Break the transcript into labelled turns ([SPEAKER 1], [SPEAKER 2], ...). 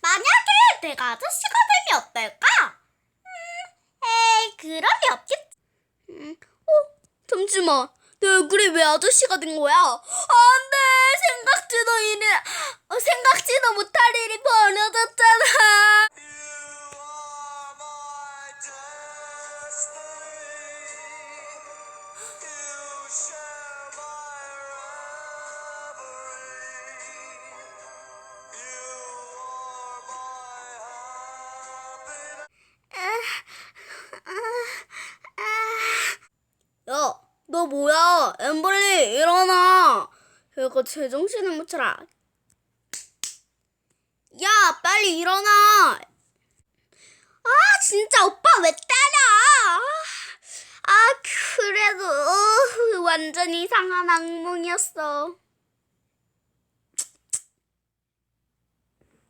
[SPEAKER 1] 만약에 내가 아저씨가 되면 어떨까? 음, 에이, 그럴 리 없겠지. 음, 어, 잠시만. 내 얼굴이 왜 아저씨가 된 거야? 안 돼! 생각지도 일이, 어, 생각지도 못할 일이 벌어졌잖아! 너 뭐야? 엠블리, 일어나! 얘가 제정신을 못 차려. 야, 빨리 일어나! 아, 진짜 오빠 왜 때려! 아, 아, 그래도, 어, 완전 이상한 악몽이었어.